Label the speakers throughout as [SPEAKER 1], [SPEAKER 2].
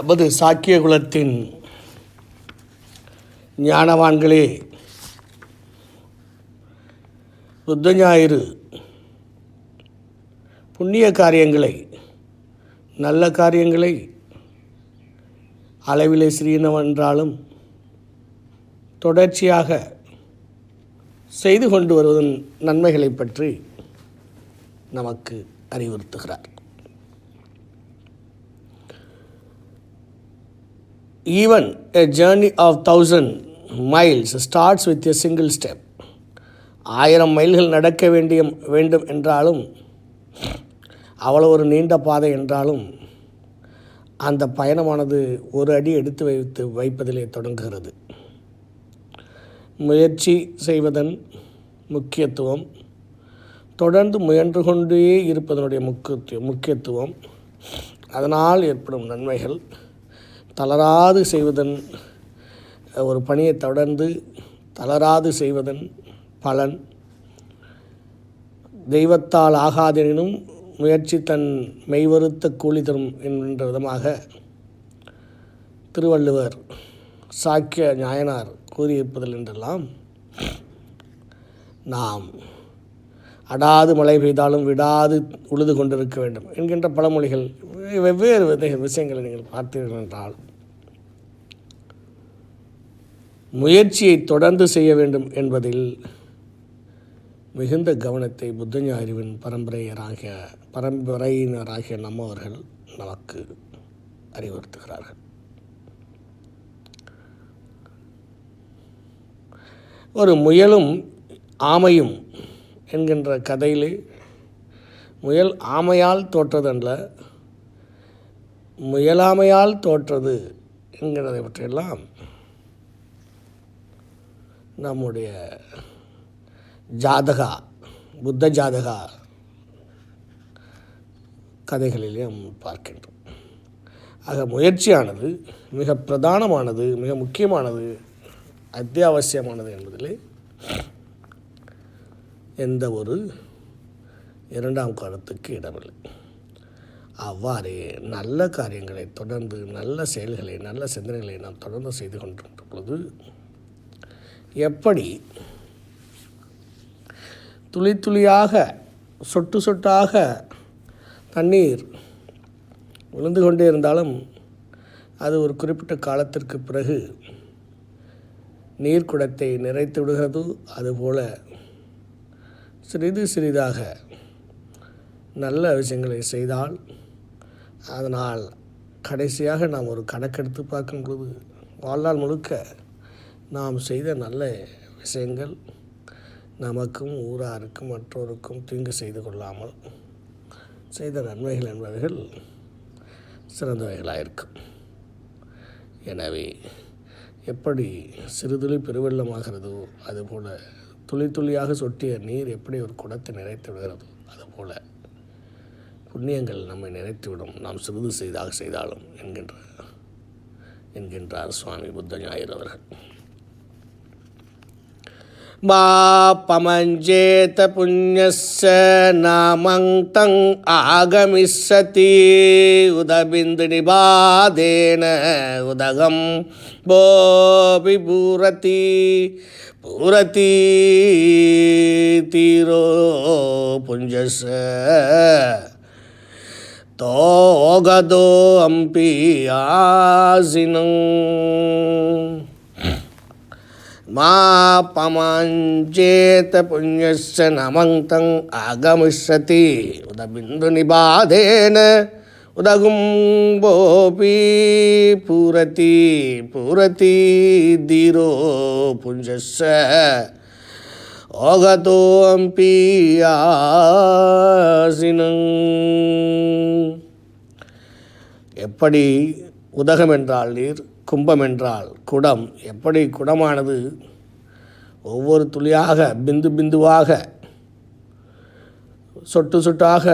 [SPEAKER 1] எமது சாக்கிய குலத்தின் ஞானவான்களே புத்த ஞாயிறு புண்ணிய காரியங்களை நல்ல காரியங்களை அளவிலே சிறியனவென்றாலும் தொடர்ச்சியாக செய்து கொண்டு வருவதன் நன்மைகளை பற்றி நமக்கு அறிவுறுத்துகிறார். Even a journey of thousand miles starts with a single step ஆயிரம் மைல்கள் நடக்க வேண்டிய வேண்டும் என்றாலும் அவ்வளோ ஒரு நீண்ட பாதை என்றாலும் அந்த பயணமானது ஒரு அடி எடுத்து வைத்து வைப்பதிலே தொடங்குகிறது. முயற்சி செய்வதன் முக்கியத்துவம் தொடர்ந்து முயன்று கொண்டே இருப்பதனுடைய முக்கியத்துவம் முக்கியத்துவம் அதனால் ஏற்படும் நன்மைகள் தளராது செய்வதன் ஒரு பணியை தொடர்ந்து தளராது செய்வதன் பலன். தெய்வத்தால் ஆகாதெனினும் முயற்சி தன் மெய்வருத்த கூலி தரும் என்கின்ற விதமாக திருவள்ளுவர் சாக்கிய நாயனார் கூறியிருப்பதில் என்றெல்லாம் நாம் அடாது மழை பெய்தாலும் விடாது உழுது கொண்டிருக்க வேண்டும் என்கின்ற பழமொழிகள் வெவ்வேறு வித விஷயங்களை நீங்கள் பார்த்தீர்கள் என்றால் முயற்சியை தொடர்ந்து செய்ய வேண்டும் என்பதில் மிகுந்த கவனத்தை புத்தஞாரிவின் பரம்பரையராகிய பரம்பரையினராகிய நம்மவர்கள் நமக்கு அறிவுறுத்துகிறார்கள். ஒரு முயலும் ஆமையும் என்கின்ற கதையிலே முயல் ஆமையால் தோற்றதல்ல முயலாமையால் தோற்றது என்கிறதை பற்றியெல்லாம் நம்முடைய ஜாதகா புத்த ஜாதகா கதைகளிலே நாம் பார்க்கின்றோம். ஆக முயற்சியானது மிக பிரதானமானது மிக முக்கியமானது அத்தியாவசியமானது என்பதிலே எந்த ஒரு இரண்டாம் காலத்துக்கு இடமில்லை. அவ்வாறே நல்ல காரியங்களை தொடர்ந்து நல்ல செயல்களை நல்ல சிந்தனைகளை நாம் தொடர்ந்து செய்து கொண்டிருக்கின்ற பொழுது எப்படி துளி துளியாக சொட்டு சொட்டாக தண்ணீர் விழுந்து கொண்டே இருந்தாலும் அது ஒரு குறிப்பிட்ட காலத்திற்கு பிறகு நீர்க்குடத்தை நிறைத்து விடுகிறது. அதுபோல சிறிது சிறிதாக நல்ல விஷயங்களை செய்தால் அதனால் கடைசியாக நாம் ஒரு கணக்கெடுத்து பார்க்கும் பொழுது வாழ்நாள் முழுக்க நாம் செய்த நல்ல விஷயங்கள் நமக்கும் ஊராருக்கும் மற்றோருக்கும் தீங்கு செய்து கொள்ளாமல் செய்த நன்மைகள் என்பவைகள் சிறந்தவைகளாக இருக்கும் எனவே எப்படி சிறுதுளி பெருவெள்ளமாகிறதோ அதுபோல் துளி துளியாக சொட்டிய நீர் எப்படி ஒரு குடத்தை நிறைத்து விடுகிறது? அதுபோல் புண்ணியங்கள் நம்மை நிறைத்துவிடும் நாம் சிறிது செய்தாக செய்தாலும் என்கின்ற என்கின்றார் சுவாமி புத்த ஞாயிறு அவர்கள். பாபமஞ்சேத புண்ணியஸ்ஸ நாமந்தங் ஆகமிஷதி உதபிந்து நிபாதேன உதகம் போபி பூரதி पूरति तीरो पुञ्जस्य तोगदो अम्पि आसिनम् मा पमाञ्चेत पुण्यस्य नमङ्क्तम् आगमिष्यति உதகும் கோபி பூரதி பூரதி தீரோ புஞ்சஸ்ஸ. ஓகதோம்பி ஆசினங் எப்படி உதகம் என்றால் நீர் கும்பம் என்றால் குடம் எப்படி குடமானது ஒவ்வொரு துளியாக பிந்து பிந்துவாக சொட்டு சொட்டாக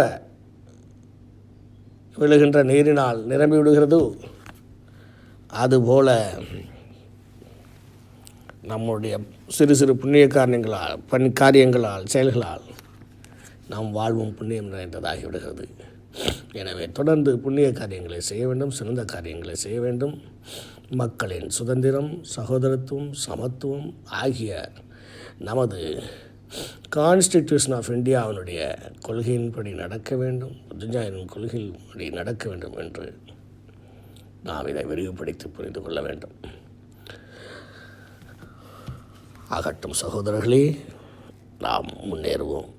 [SPEAKER 1] விழுகின்ற நீரினால் நிரம்பி விடுகிறதோ அதுபோல நம்முடைய சிறு சிறு புண்ணிய காரணங்களால் பண் காரியங்களால் செயல்களால் நாம் வாழ்வும் புண்ணியம் நிறைந்ததாகிவிடுகிறது எனவே தொடர்ந்து புண்ணிய காரியங்களை செய்ய வேண்டும் சிறந்த காரியங்களை செய்ய வேண்டும். மக்களின் சுதந்திரம் சகோதரத்துவம் சமத்துவம் ஆகிய நமது கான்ஸ்டிடியூஷன் ஆஃப் இந்தியாவினுடைய கொள்கையின்படி நடக்க வேண்டும். புத்தஜாயின் கொள்கையின்படி நடக்க வேண்டும் என்று நாம் இதை விரிவுபடுத்தி புரிந்து கொள்ள வேண்டும். ஆகட்டும் சகோதரர்களே நாம் முன்னேறுவோம்.